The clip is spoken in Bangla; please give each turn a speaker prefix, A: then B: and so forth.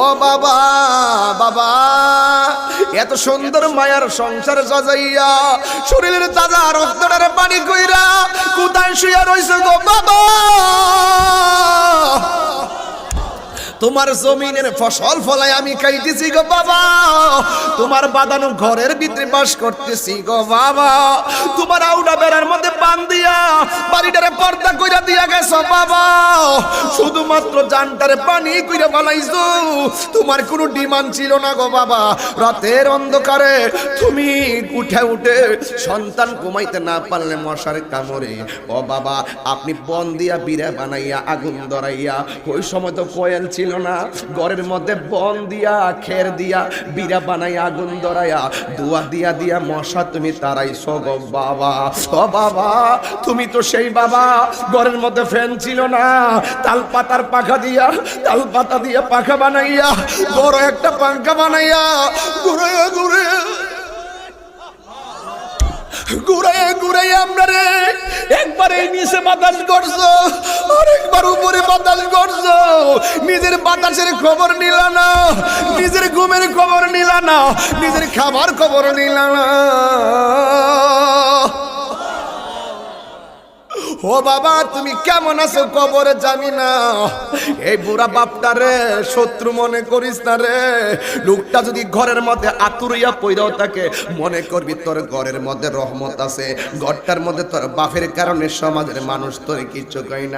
A: ও বাবা বাবা, এত সুন্দর মায়ার সংসার সাজাইয়া শরীরের তাজা রক্তটারে পানি কইরা কোথায় শুয়ে রইছে গো বাবা? তোমার জমিনের ফসল ফলাই আমি খাইতেছি গো বাবা। তোমার বাদানো ঘরের ভিতরে বাস করতেছি গো বাবা। তোমার আউডা বেড়ার মধ্যে পান দিয়া বাড়িটারে পর্দা কইরা দিয়া গেছো বাবা। শুধুমাত্র জানটারে পানি কইরা বানাইছো। তোমার কোনো ডিমান্ড ছিল না গো বাবা। রাতের অন্ধকারে তুমি উঠে উঠে সন্তান ঘুমাইতে না পারলে মশার কামড়ে। ও বাবা, আপনি বন দিয়া বিড়া বানাইয়া, আগুন ধরাইয়া, ওই সময় তো কোয়েল ছিল না। ঘরের মধ্যে বন দিয়া, খের দিয়া বিড়া বানাইয়া, আগুন ধরাইয়া, দুয়া দিয়া দিয়া মশা তুমি তারাইছো গো বাবা। ও বাবা, তুমি তো সেই বাবা, ঘরের মধ্যে ফ্যান ছিল না। তাল পাতার পাখা দিয়া তাল পাতা দিয়া পাখা বানাইয়া, বড় একটা পাঙ্খা বানাইয়া, ঘুরে ঘুরে। ঘুরাইয়া আমরা রে, একবার এই নিচে বাতাস করছ আর একবার উপরে বাতাস করছ নিজের বাতাসের খবর নিল না, নিজের ঘুমের খবর নিল না, নিজের খাবার খবর নিল না। ও বাবা, তুমি কেমন আছো? কবরে জানি না। এই বুড়া বাপটারে শত্রু মনে করিস না রে। লোকটা যদি ঘরের মধ্যে আতুরিয়া পইরাও থাকে, মনে করবি তোর ঘরের মধ্যে রহমত আছে। ঘরটার মধ্যে তোর বাপের কারণে সমাজের মানুষ তোর কিচ্ছু কই না।